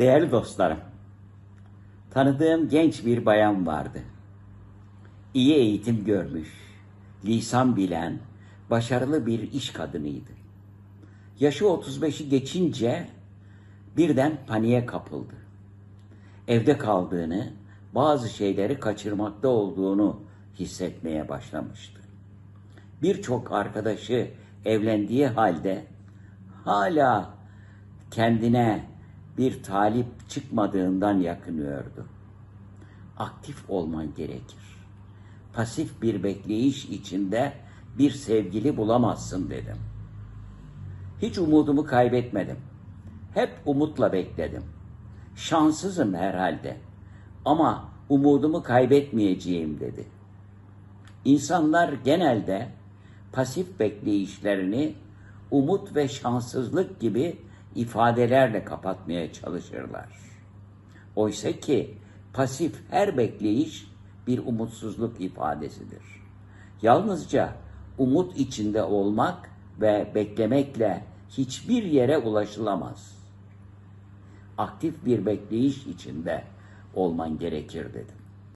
Değerli dostlarım, tanıdığım genç bir bayan vardı. İyi eğitim görmüş, lisan bilen, başarılı bir iş kadınıydı. Yaşı 35'i geçince birden paniğe kapıldı. Evde kaldığını, bazı şeyleri kaçırmakta olduğunu hissetmeye başlamıştı. Birçok arkadaşı evlendiği halde hala kendine bir talip çıkmadığından yakınıyordu. Aktif olman gerekir. Pasif bir bekleyiş içinde bir sevgili bulamazsın dedim. Hiç umudumu kaybetmedim. Hep umutla bekledim. Şanssızım herhalde. Ama umudumu kaybetmeyeceğim dedi. İnsanlar genelde pasif bekleyişlerini umut ve şanssızlık gibi ifadelerle kapatmaya çalışırlar. Oysa ki pasif her bekleyiş bir umutsuzluk ifadesidir. Yalnızca umut içinde olmak ve beklemekle hiçbir yere ulaşılamaz. Aktif bir bekleyiş içinde olman gerekir dedim.